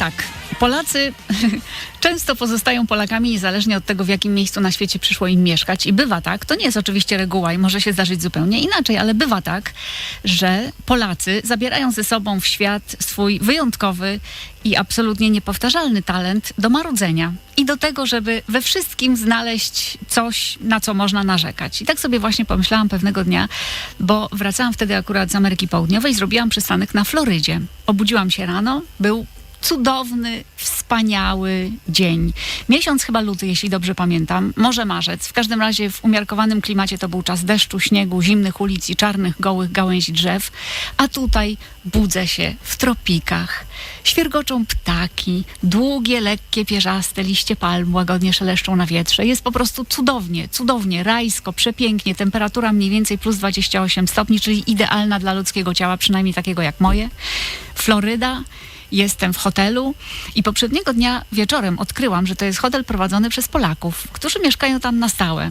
tak. Polacy często pozostają Polakami niezależnie od tego, w jakim miejscu na świecie przyszło im mieszkać. I bywa tak, to nie jest oczywiście reguła i może się zdarzyć zupełnie inaczej, ale bywa tak, że Polacy zabierają ze sobą w świat swój wyjątkowy i absolutnie niepowtarzalny talent do marudzenia i do tego, żeby we wszystkim znaleźć coś, na co można narzekać. I tak sobie właśnie pomyślałam pewnego dnia, bo wracałam wtedy akurat z Ameryki Południowej, zrobiłam przystanek na Florydzie. Obudziłam się rano, był cudowny, wspaniały dzień. Miesiąc chyba luty, jeśli dobrze pamiętam, może marzec. W każdym razie w umiarkowanym klimacie to był czas deszczu, śniegu, zimnych ulic i czarnych, gołych gałęzi drzew. A tutaj budzę się w tropikach. Świergoczą ptaki, długie, lekkie, pierzaste liście palm łagodnie szeleszczą na wietrze. Jest po prostu cudownie, cudownie, rajsko, przepięknie. Temperatura mniej więcej plus 28 stopni, czyli idealna dla ludzkiego ciała, przynajmniej takiego jak moje. Floryda. Jestem w hotelu i poprzedniego dnia wieczorem odkryłam, że to jest hotel prowadzony przez Polaków, którzy mieszkają tam na stałe.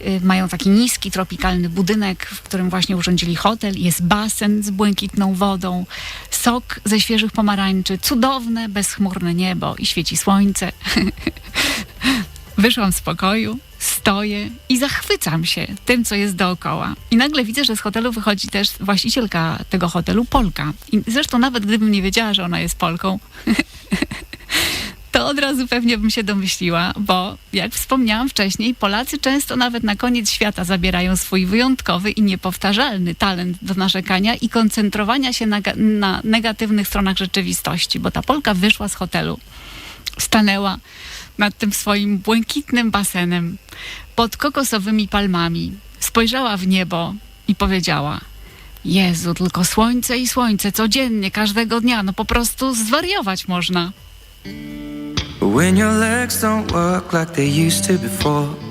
Y, Mają taki niski, tropikalny budynek, w którym właśnie urządzili hotel. Jest basen z błękitną wodą, sok ze świeżych pomarańczy, cudowne, bezchmurne niebo i świeci słońce. Wyszłam z pokoju, stoję i zachwycam się tym, co jest dookoła. I nagle widzę, że z hotelu wychodzi też właścicielka tego hotelu, Polka. I zresztą nawet gdybym nie wiedziała, że ona jest Polką, to od razu pewnie bym się domyśliła, bo jak wspomniałam wcześniej, Polacy często nawet na koniec świata zabierają swój wyjątkowy i niepowtarzalny talent do narzekania i koncentrowania się na, na negatywnych stronach rzeczywistości, bo ta Polka wyszła z hotelu, stanęła nad tym swoim błękitnym basenem, pod kokosowymi palmami, spojrzała w niebo i powiedziała: Jezu, tylko słońce i słońce codziennie, każdego dnia, no po prostu zwariować można. When your legs don't work like they used to before,